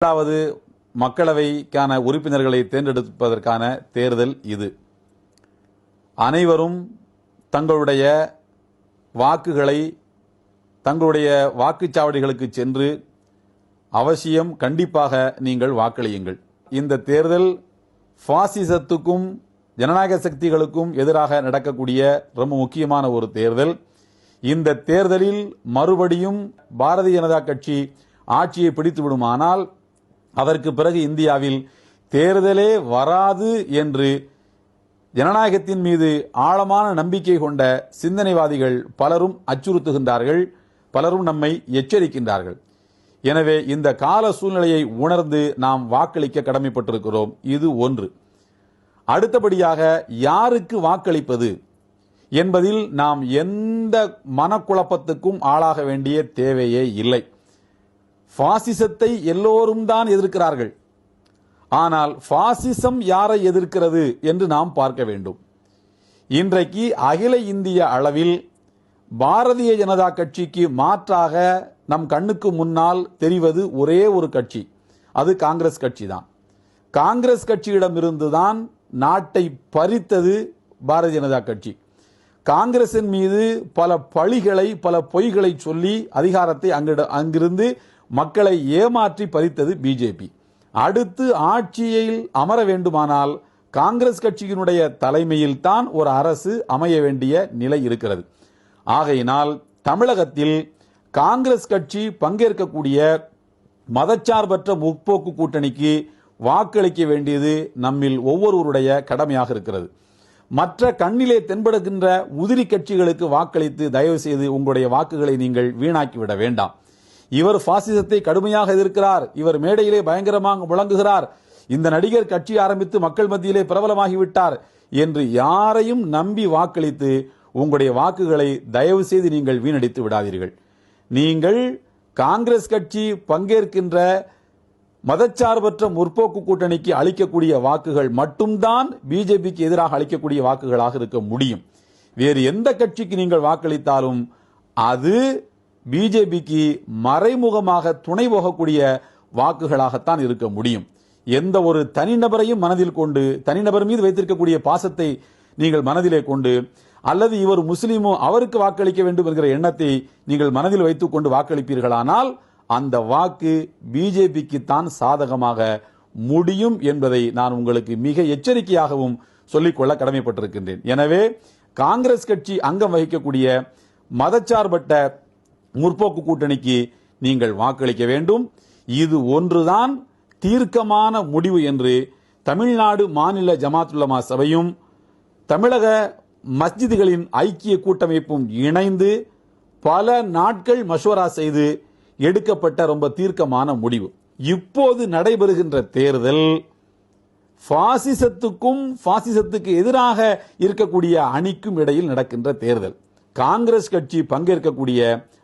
இரண்டாவது மக்களவைக்கான உறுப்பினர்களை தேர்ந்தெடுப்பதற்கான தேர்தல் இது. அனைவரும் தங்களுடைய வாக்குகளை தங்களுடைய வாக்குச்சாவடிகளுக்கு சென்று அவசியம் கண்டிப்பாக நீங்கள் வாக்களியுங்கள். இந்த தேர்தல் பாசிசத்துக்கும் ஜனநாயக சக்திகளுக்கும் எதிராக நடக்கக்கூடிய ரொம்ப முக்கியமான ஒரு தேர்தல். இந்த தேர்தலில் மறுபடியும் பாரதிய ஜனதா கட்சி ஆட்சியை பிடித்து விடுமானால் அதற்கு பிறகு இந்தியாவில் தேர்தலே வராது என்று ஜனநாயகத்தின் மீது ஆழமான நம்பிக்கை கொண்ட சிந்தனைவாதிகள் பலரும் அச்சுறுத்துகின்றார்கள் பலரும் நம்மை எச்சரிக்கின்றார்கள். எனவே இந்த கால சூழ்நிலையை உணர்ந்து நாம் வாக்களிக்க கடமைப்பட்டிருக்கிறோம். இது ஒன்று. அடுத்தபடியாக யாருக்கு வாக்களிப்பது என்பதில் நாம் எந்த மனக்குழப்பத்துக்கும் ஆளாக வேண்டிய தேவையே இல்லை. பாசிசத்தை எல்லோரும் தான் எதிர்க்கிறார்கள். ஆனால் பாசிசம் யாரை எதிர்க்கிறது என்று நாம் பார்க்க வேண்டும். இன்றைக்கு அகில இந்திய அளவில் பாரதிய ஜனதா கட்சிக்கு மாற்றாக நம் கண்ணுக்கு முன்னால் தெரிவது ஒரே ஒரு கட்சி. அது காங்கிரஸ் கட்சி தான் காங்கிரஸ் கட்சியிடமிருந்துதான் நாட்டை பறித்தது பாரதிய ஜனதா கட்சி. காங்கிரசின் மீது பல பழிகளை பல பொய்களை சொல்லி அதிகாரத்தை அங்கிட அங்கிருந்து மக்களை ஏமாற்றி பறித்தது பிஜேபி அடுத்து ஆட்சியில் அமர வேண்டுமானால் காங்கிரஸ் கட்சியினுடைய தலைமையில் தான் ஒரு அரசு அமைய வேண்டிய நிலை இருக்கிறது. ஆகையினால் தமிழகத்தில் காங்கிரஸ் கட்சி பங்கேற்கக்கூடிய மதச்சார்பற்ற முற்போக்கு கூட்டணிக்கு வாக்களிக்க வேண்டியது நம்மில் ஒவ்வொருவருடைய கடமையாக இருக்கிறது. மற்ற கண்ணிலே தென்படுகின்ற உதிரி கட்சிகளுக்கு வாக்களித்து தயவு செய்து உங்களுடைய வாக்குகளை நீங்கள் வீணாக்கிவிட வேண்டாம். இவர் பாசிசத்தை கடுமையாக எதிர்க்கிறார். இவர் மேடையிலே பயங்கரமாக முழங்குகிறார். இந்த நடிகர் கட்சி ஆரம்பித்து மக்கள் மத்தியிலே பிரபலமாகிவிட்டார் என்று யாரையும் நம்பி வாக்களித்து உங்களுடைய வாக்குகளை தயவு செய்து நீங்கள் வீணடித்து விடாதீர்கள். நீங்கள் காங்கிரஸ் கட்சி பங்கேற்கின்ற மதச்சார்பற்ற முற்போக்கு கூட்டணிக்கு அளிக்கக்கூடிய வாக்குகள் மட்டும்தான் பிஜேபிக்கு எதிராக அளிக்கக்கூடிய வாக்குகளாக இருக்க முடியும். வேறு எந்த கட்சிக்கு நீங்கள் வாக்களித்தாலும் அது பிஜேபிக்கு மறைமுகமாக துணை போகக்கூடிய வாக்குகளாகத்தான் இருக்க முடியும். எந்த ஒரு தனிநபரையும் மனதில் கொண்டு தனிநபர் மீது வைத்திருக்கக்கூடிய பாசத்தை நீங்கள் மனதிலே கொண்டு அல்லது இவர் முஸ்லீமோ அவருக்கு வாக்களிக்க வேண்டும் என்கிற எண்ணத்தை நீங்கள் மனதில் வைத்துக் கொண்டு வாக்களிப்பீர்களானால் அந்த வாக்கு பிஜேபிக்கு தான் சாதகமாக முடியும் என்பதை நான் உங்களுக்கு மிக எச்சரிக்கையாகவும் சொல்லிக்கொள்ள கடமைப்பட்டிருக்கின்றேன். எனவே காங்கிரஸ் கட்சி அங்கம் வகிக்கக்கூடிய மதச்சார்பற்ற முற்போக்கு கூட்டணிக்கு நீங்கள் வாக்களிக்க வேண்டும். இது ஒன்றுதான் தீர்க்கமான முடிவு என்று தமிழ்நாடு மாநில ஜமாத்துல்லமா சபையும் தமிழக மஸ்ஜிதுகளின் ஐக்கிய கூட்டமைப்பும் இணைந்து பல நாட்கள் மஷோரா செய்து எடுக்கப்பட்ட ரொம்ப தீர்க்கமான முடிவு. இப்போது நடைபெறுகின்ற தேர்தல் பாசிசத்துக்கும் பாசிசத்துக்கு எதிராக இருக்கக்கூடிய அணிக்கும் இடையில் நடக்கின்ற தேர்தல். காங்கிரஸ் கட்சி பங்கேற்கக்கூடிய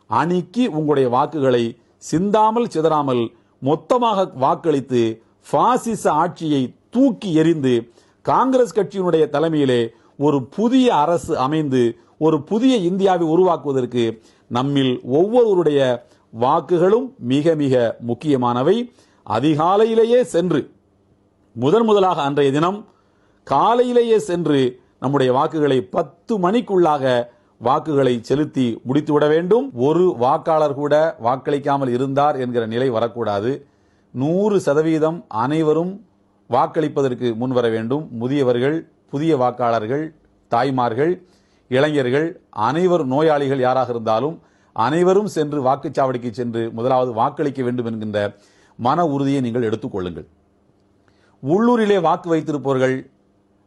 அணிக்கு உங்களுடைய வாக்குகளை சிந்தாமல் சிதறாமல் மொத்தமாக வாக்களித்து பாசிச ஆட்சியை தூக்கி எறிந்து காங்கிரஸ் கட்சியினுடைய தலைமையிலே ஒரு புதிய அரசு அமைந்து ஒரு புதிய இந்தியாவை உருவாக்குவதற்கு நம்மில் ஒவ்வொருவருடைய வாக்குகளும் மிக மிக முக்கியமானவை. அதிகாலையிலேயே சென்று முதன் முதலாக அன்றைய தினம் காலையிலேயே சென்று நம்முடைய வாக்குகளை பத்து மணிக்குள்ளாக வாக்குகளை செலுத்தி முடித்துவிட வேண்டும். ஒரு வாக்காளர் கூட வாக்களிக்காமல் இருந்தார் என்கிற நிலை வரக்கூடாது. நூறு சதவீதம் அனைவரும் வாக்களிப்பதற்கு முன்வர வேண்டும். முதியவர்கள் புதிய வாக்காளர்கள் தாய்மார்கள் இளைஞர்கள் அனைவரும் நோயாளிகள் யாராக இருந்தாலும் அனைவரும் சென்று வாக்குச்சாவடிக்கு சென்று முதலாவது வாக்களிக்க வேண்டும் என்கின்ற மன உறுதியை நீங்கள் எடுத்துக்கொள்ளுங்கள் உள்ளூரிலே வாக்கு வைத்திருப்பவர்கள்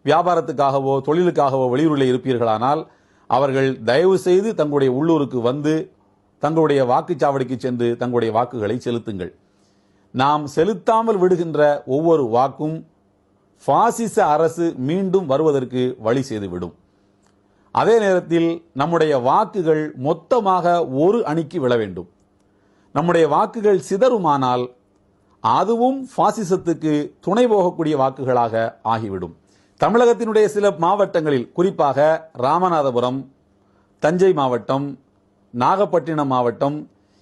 வியாபாரத்துக்காகவோ தொழிலுக்காகவோ வெளியூரில் இருப்பீர்களானால் அவர்கள் தயவு செய்து தங்களுடைய உள்ளூருக்கு வந்து தங்களுடைய வாக்குச்சாவடிக்கு சென்று தங்களுடைய வாக்குகளை செலுத்துங்கள். நாம் செலுத்தாமல் விடுகின்ற ஒவ்வொரு வாக்கும் பாசிச அரசு மீண்டும் வருவதற்கு வழி செய்துவிடும். அதே நேரத்தில் நம்முடைய வாக்குகள் மொத்தமாக ஒரு அணிக்கு விழ வேண்டும். நம்முடைய வாக்குகள் சிதறுமானால் அதுவும் பாசிசத்துக்கு துணை போகக்கூடிய வாக்குகளாக ஆகிவிடும். தமிழகத்தினுடைய சில மாவட்டங்களில் குறிப்பாக ராமநாதபுரம் தஞ்சை மாவட்டம் நாகப்பட்டினம் மாவட்டம்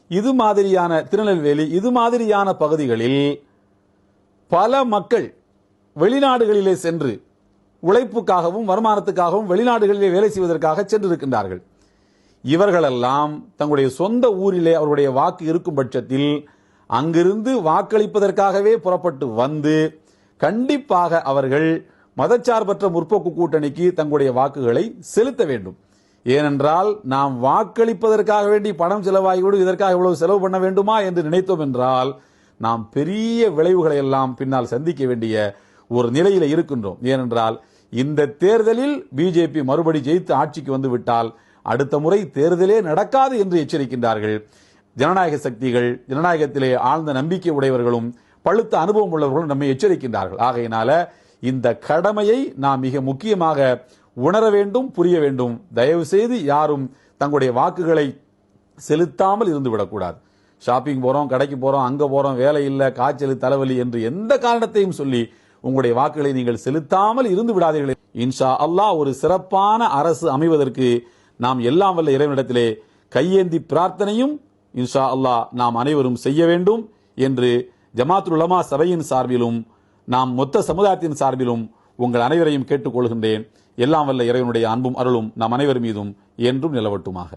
இது மாதிரியான திருநெல்வேலி இது மாதிரியான பகுதிகளில் பல மக்கள் வெளிநாடுகளிலே சென்று உழைப்புக்காகவும் வருமானத்துக்காகவும் வெளிநாடுகளிலே வேலை செய்வதற்காக சென்றிருக்கின்றார்கள். இவர்களெல்லாம் தங்களுடைய சொந்த ஊரிலே அவருடைய வாக்கு இருக்கும் பட்சத்தில் அங்கிருந்து வாக்களிப்பதற்காகவே புறப்பட்டு வந்து கண்டிப்பாக அவர்கள் மதச்சார்பற்ற முற்போக்கு கூட்டணிக்கு தங்களுடைய வாக்குகளை செலுத்த வேண்டும். ஏனென்றால் நாம் வாக்களிப்பதற்காக வேண்டி பணம் செலவாகிவிடும் இதற்காக இவ்வளவு செலவு பண்ண வேண்டுமா என்று நினைத்தோம் என்றால் நாம் பெரிய விளைவுகளை எல்லாம் பின்னால் சந்திக்க வேண்டிய ஒரு நிலையில் இருக்கின்றோம். ஏனென்றால் இந்த தேர்தலில் பிஜேபி மறுபடி ஜெயித்து ஆட்சிக்கு வந்துவிட்டால் அடுத்த முறை தேர்தலே நடக்காது என்று எச்சரிக்கின்றார்கள். ஜனநாயக சக்திகள் ஜனநாயகத்திலே ஆழ்ந்த நம்பிக்கை உடையவர்களும் பழுத்த அனுபவம் உள்ளவர்களும் நம்மை எச்சரிக்கின்றார்கள். ஆகையினால இந்த கடமையை நாம் மிக முக்கியமாக உணர வேண்டும் புரிய வேண்டும். தயவு செய்து யாரும் தங்களுடைய வாக்குகளை செலுத்தாமல் இருந்து விடக்கூடாது. ஷாப்பிங் போறோம் கடைக்கு போறோம் அங்க போறோம் வேலை இல்லை காய்ச்சல் தலைவலி என்று எந்த காரணத்தையும் சொல்லி உங்களுடைய வாக்குகளை நீங்கள் செலுத்தாமல் இருந்து விடாதீர்கள். இன்ஷா அல்லாஹ் ஒரு சிறப்பான அரசு அமைவதற்கு நாம் எல்லாம் வல்ல இறைவனிடத்திலே கையேந்தி பிரார்த்தனையும் இன்ஷா அல்லாஹ் நாம் அனைவரும் செய்ய வேண்டும் என்று ஜமாத்துல் உலமா சபையின் சார்பிலும் நாம் மொத்த சமுதாயத்தின் சார்பிலும் உங்கள் அனைவரையும் கேட்டுக்கொள்கின்றேன். எல்லாம் வல்ல இறைவனுடைய அன்பும் அருளும் நம் அனைவர் மீதும் என்றும் நிலவட்டுமாக.